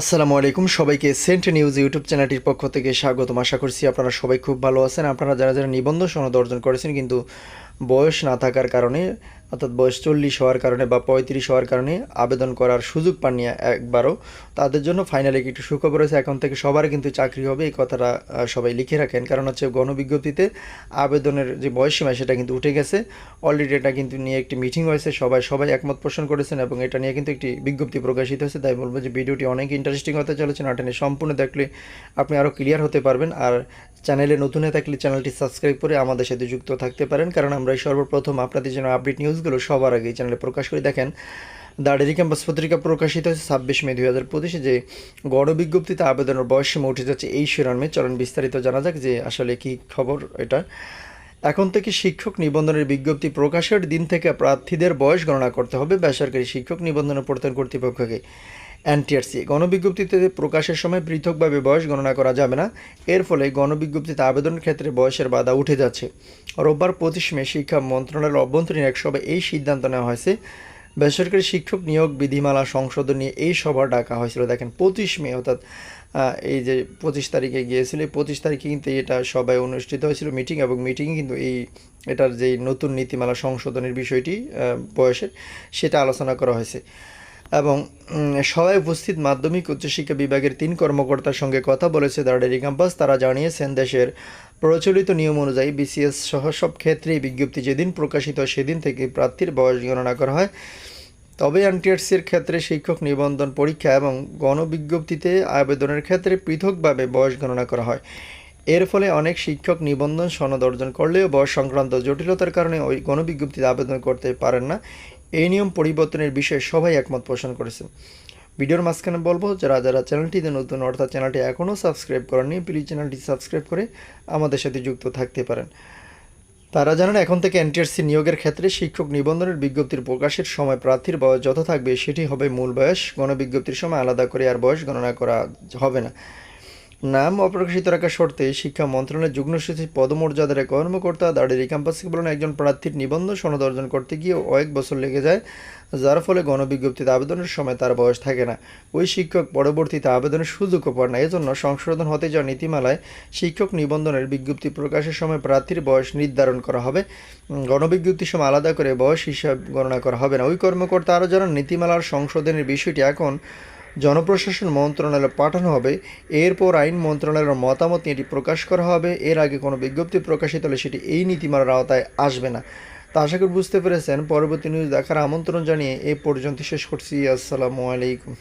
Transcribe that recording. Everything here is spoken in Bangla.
আসসালামু আলাইকুম, সবাইকে সেন্ট নিউজ ইউটিউব চ্যানেলটির পক্ষ থেকে স্বাগতম। আশা করছি আপনারা সবাই খুব ভালো আছেন। আপনারা যারা যারা নিবন্ধ সনদ অর্জন করেছেন কিন্তু বয়স না থাকার কারণে, অর্থাৎ বয়স চল্লিশ হওয়ার কারণে বা পঁয়ত্রিশ হওয়ার কারণে আবেদন করার সুযোগ পাননি একবারও। তাদের জন্য ফাইনালি একটু সুখবর হয়েছে এখন থেকে সবার কিন্তু চাকরি হবে, এই কথাটা সবাই লিখে রাখেন। কারণ হচ্ছে গণবিজ্ঞপ্তিতে আবেদনের যে বয়সসীমা, সেটা কিন্তু উঠে গেছে। অলরেডি এটা কিন্তু নিয়ে একটি মিটিং হয়েছে, সবাই সবাই একমত পোষণ করেছেন এবং এটা নিয়ে কিন্তু একটি বিজ্ঞপ্তি প্রকাশিত হয়েছে। তাই বলব যে ভিডিওটি অনেক ইন্টারেস্টিং হতে চলেছে না এটা নিয়ে সম্পূর্ণ দেখলে আপনি আরও ক্লিয়ার হতে পারবেন। আর চ্যানেলে নতুন হয়ে থাকলে চ্যানেলটি সাবস্ক্রাইব করে আমাদের সাথে যুক্ত থাকতে পারেন, কারণ আমরা সর্বপ্রথম আপনাদের জন্য আপডেট নিউজগুলো সবার আগে চ্যানেলে প্রকাশ করে দেখেন। দ্য ডেলি ক্যাম্পাস পত্রিকা প্রকাশিত হয়েছে ছাব্বিশ মে দুই হাজার পঁচিশে যে গণ বিজ্ঞপ্তিতে আবেদনের বয়সসীমা উঠে যাচ্ছে এই শিরোনামে। চলন বিস্তারিত জানা যাক যে আসলে কি খবর এটা। এখন থেকে শিক্ষক নিবন্ধনের বিজ্ঞপ্তি প্রকাশের দিন থেকে প্রার্থীদের বয়স গণনা করতে হবে। বেসরকারি শিক্ষক নিবন্ধনের প্রত্যেক কর্তৃপক্ষকে এনটিআরসি। গণবিজ্ঞপ্তিতে প্রকাশের সময় পৃথকভাবে বয়স গণনা করা যাবে না। এর ফলে গণবিজ্ঞপ্তিতে আবেদনের ক্ষেত্রে বয়সের বাধা উঠে যাচ্ছে। রোববার পঁচিশ মে শিক্ষা মন্ত্রণালয়ের অভ্যন্তরীণ এক সভায় এই সিদ্ধান্ত নেওয়া হয়েছে। বেসরকারি শিক্ষক নিয়োগ বিধিমালা সংশোধন নিয়ে এই সভা ডাকা হয়েছিল। দেখেন, পঁচিশ মে অর্থাৎ এই যে পঁচিশ তারিখে গিয়েছিল, এই পঁচিশ তারিখে কিন্তু এটা সবাই অনুষ্ঠিত হয়েছিল মিটিং এবং মিটিংয়ে কিন্তু এই, এটার যে নতুন নীতিমালা সংশোধনের বিষয়টি বয়সের, সেটা আলোচনা করা হয়েছে। এবং সবাই উপস্থিত মাধ্যমিক উচ্চশিক্ষা বিভাগের তিন কর্মকর্তার সঙ্গে কথা বলেছে দ্য ডেরি ক্যাম্পাস তারা জানিয়েছেন, দেশের প্রচলিত নিয়ম অনুযায়ী বিসিএস সহ সব ক্ষেত্রেই বিজ্ঞপ্তি যেদিন প্রকাশিত সেদিন থেকে প্রার্থীর বয়স গণনা করা হয়। তবে এনটিআরসির ক্ষেত্রে শিক্ষক নিবন্ধন পরীক্ষা এবং গণবিজ্ঞপ্তিতে আবেদনের ক্ষেত্রে পৃথকভাবে বয়স গণনা করা হয়। এর ফলে অনেক শিক্ষক নিবন্ধন সনদ অর্জন করলেও বয়স সংক্রান্ত জটিলতার কারণে ওই গণবিজ্ঞপ্তিতে আবেদন করতে পারেন না। এই নিয়ম পরিবর্তনের বিষয়ে সবাই একমত পোষণ করেছেন ভিডিওর মাঝখানে বলব, যারা যারা চ্যানেলটিতে নতুন, অর্থাৎ চ্যানেলটি এখনও সাবস্ক্রাইব করেননি, প্লিজ চ্যানেলটি সাবস্ক্রাইব করে আমাদের সাথে যুক্ত থাকতে পারেন। তারা জানান, এখন থেকে এনটিআরসি নিয়োগের ক্ষেত্রে শিক্ষক নিবন্ধনের বিজ্ঞপ্তির প্রকাশের সময় প্রার্থীর বয়স যত থাকবে, সেটি হবে মূল বয়স। গণবিজ্ঞপ্তির সময় আলাদা করে আর বয়স গণনা করা হবে না। নাম অপ্রকাশিত রাখার শর্তে শিক্ষা মন্ত্রণালয়ের যুগ্ম সচিব পদমর্যাদার এক কর্মকর্তা দাঁড়িয়ে ক্যাম্পাসকে বলেন, একজন প্রার্থীর নিবন্ধন সনদ অর্জন করতে গিয়ে কয়েক বছর লেগে যায়, যার ফলে গণবিজ্ঞপ্তিতে আবেদনের সময় তার বয়স থাকে না। ওই শিক্ষক পরবর্তীতে আবেদনের সুযোগও পান না। এজন্য সংশোধন হতে যাওয়া নীতিমালায় শিক্ষক নিবন্ধনের বিজ্ঞপ্তি প্রকাশের সময় প্রার্থীর বয়স নির্ধারণ করা হবে। গণবিজ্ঞপ্তির সময় আলাদা করে বয়স হিসাব গণনা করা হবে না। ওই কর্মকর্তা আরও জানান, নীতিমালার সংশোধনের বিষয়টি এখন জনপ্রশাসন মন্ত্রণালয়ে পাঠানো হবে। এরপর আইন মন্ত্রণালয়ের মতামত নিয়ে এটি প্রকাশ করা হবে। এর আগে কোনো বিজ্ঞপ্তি প্রকাশিত হলে সেটি এই নীতিমালার আওতায় আসবে না। তা আশা করি বুঝতে পেরেছেন। পরবর্তী নিউজ দেখার আমন্ত্রণ জানিয়ে এ পর্যন্ত শেষ করছি। আসসালামু আলাইকুম।